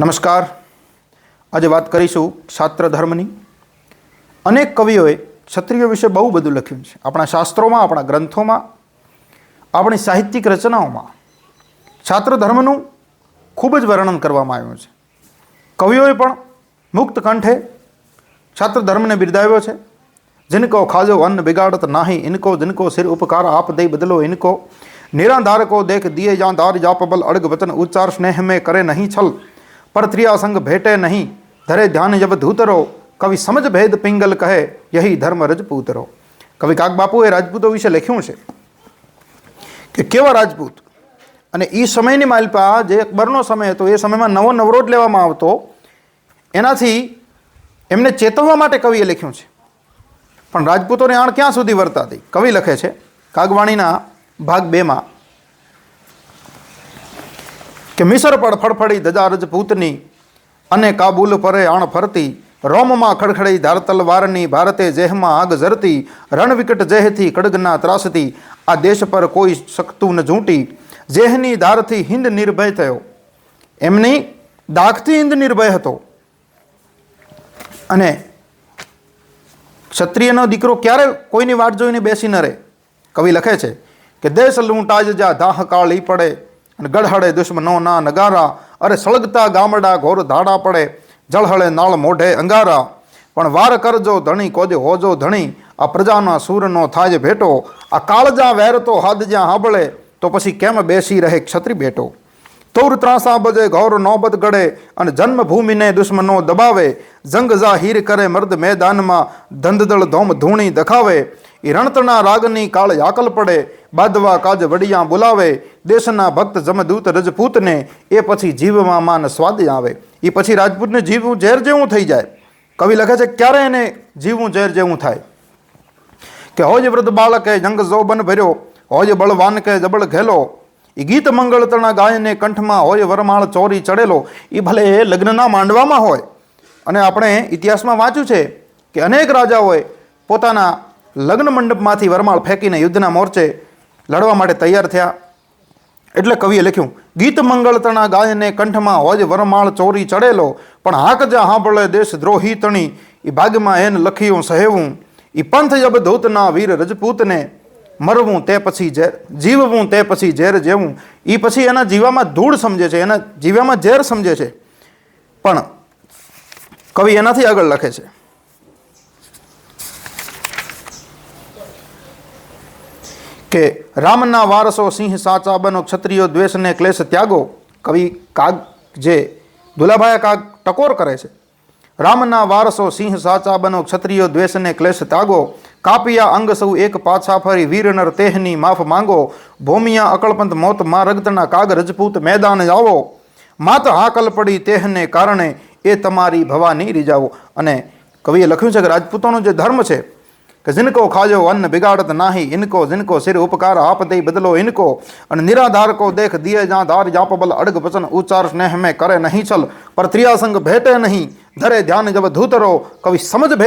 નમસ્કાર. આજે વાત કરીશું શાસ્ત્ર ધર્મની. અનેક કવિઓએ ક્ષત્રિયો વિશે બહુ બધું લખ્યું છે. આપણા શાસ્ત્રોમાં, આપણા ગ્રંથોમાં, આપણી સાહિત્યિક રચનાઓમાં શાસ્ત્ર ધર્મનું ખૂબ જ વર્ણન કરવામાં આવ્યું છે. કવિઓએ પણ મુક્ત કંઠે છાત્ર ધર્મને બિરદાવ્યો છે. જિનકો ખાજો અન્ન બિગાડત નાહી, ઇનકો જિનકો સિર ઉપકાર આપ દઈ બદલો, ઇનકો નિરાધારકો દેખ દિયે જ્યાં દાર જાપ અડગ વચન ઉચ્ચાર સ્નેહ મેં કરે નહીં છલ. पर त्रिया संग भेटे नहीं धरे ध्यान जब धूतरो કવિ સમજ ભેદ પિંગલ કહે યહી ધર્મ રજપૂતરો કવિ કાક બાપુએ રાજપૂતો વિશે લખ્યું છે કે કેવા રાજપૂત અને એ સમયની માલપા જે અકબરનો સમય હતો એ સમયમાં નવો નવરોજ લેવામાં આવતો એનાથી એમને ચેતવવા માટે કવિએ લખ્યું છે પણ રાજપૂતોની આણ ક્યાં સુધી વર્તાતી કવિ લખે છે કાગવાણીના ભાગ બેમાં કે મિસર પર ફડફડી ધજા રજપૂતની અને કાબુલ પરે આણ ફરતી, રોમમાં ખડખડી ધાર તલવારની ભારતે જેહમાં આગ ઝરતી, રણવિકટ જેહથી કડગના ત્રાસતી, આ દેશ પર કોઈ શકતું ન ઝૂંટી. જેહની ધારથી હિંદ નિર્ભય થયો. એમની દાખથી હિંદ નિર્ભય હતો. અને ક્ષત્રિયનો દીકરો ક્યારે કોઈની વાટ જોઈને બેસી ન રહે? કવિ લખે છે કે, દેશ લૂંટાજ જા દાહ કાળી પડે. અને ગળહળે દુશ્મનો ના નગારા, અરે સળગતા ગામડા ઘોર ધાડા પડે, જળહળે નાળ મોઢે અંગારા. પણ વાર કરજો ધણી કોજે હોજો ધણી, આ પ્રજાના સૂરનો થાય ભેટો, આ કાળજા વેરતો હાદ જ્યાં હાંભળે, તો પછી કેમ બેસી રહે ક્ષત્રિ બેટો તૌર ત્રાસા બજે ઘોર નોબત ગળે, અને જન્મભૂમિને દુશ્મનો દબાવે. જંગ જાહીર કરે મર્દ મેદાનમાં, ધંધદળ ધોમ ધૂણી દખાવે. રણતણા રાગની કાળ યાકલ પડે, બાદવા કાજ વડિયા બોલાવે, દેશના ભક્ત જમદૂત રજપૂતને એ પછી જીવમાં માન સ્વાદ આવે. એ પછી રાજપૂતને જીવવું ઝેર જેવું થઈ જાય. કવિ લખે છે, ક્યારે એને જીવવું ઝેર જેવું થાય? કે હોજ વૃદ્ધ બાળકે જંગ જોબન ભર્યો, હોજ બળવાન કે જબળ ઘેલો. એ ગીત મંગળતણા ગાયને કંઠમાં હોય વરમાળ ચોરી ચડેલો. એ ભલે લગ્નના માંડવામાં હોય. અને આપણે ઇતિહાસમાં વાંચ્યું છે કે અનેક રાજાઓએ પોતાના લગ્ન મંડપમાંથી વરમાળ ફેંકીને યુદ્ધના મોરચે લડવા માટે તૈયાર થયા. એટલે કવિએ લખ્યું, ગીત મંગળતણા ગાયને કંઠમાં હોજ વરમાળ ચોરી ચડેલો, પણ હાક જા હાંભળે દેશ દ્રોહી તણી એ ભાગમાં એને લખ્યું સહેવું. એ પંથ જબ ધૂતના વીર રજપૂતને મરવું તે પછી ઝેર, જીવવું તે પછી ઝેર જેવું. એ પછી એના જીવામાં ધૂળ સમજે છે, એના જીવામાં ઝેર સમજે છે. પણ કવિ એનાથી આગળ લખે છે કે રામના વારસો સિંહ સાચા બનો, ક્ષત્રિયો દ્વેષને ક્લેશ ત્યાગો, કવિ કાગ જે દુલાભાઈ કાગ ટકોર કરે છે. રામના વારસો સિંહ સાચા બનો, ક્ષત્રિયો દ્વેષને ક્લેશ ત્યાગો, કાપિયા અંગ સૌ એક પાછા ફરી, વીરનર તેહની માફ માંગો, ભૂમિયા અકળપંત મોત મા રગતના કાગ રજપૂત મેદાન આવો. માત હાકલ પડી તેહને કારણે એ તમારી ભવાની રીજાવો અને કવિએ લખ્યું છે કે રાજપૂતોનો જે ધર્મ છે કે જિનકો ખાજો અન્ન બિગાડત નાહી, ઇનકો જિનકો સિર ઉપકાર આપ દે બદલો ઇનકો. અને નિરાધાર કો દેખ દિયે જા ધાર જાપબલ અડગ વચન ઉચ્ચાર સ્નેહ મેં કરે નહીં ચલ. પર ત્રિયાસંગ ભેટે નહીં, ધરે ધ્યાન જબ ધૂતરો, કવિ સમજ ભેદ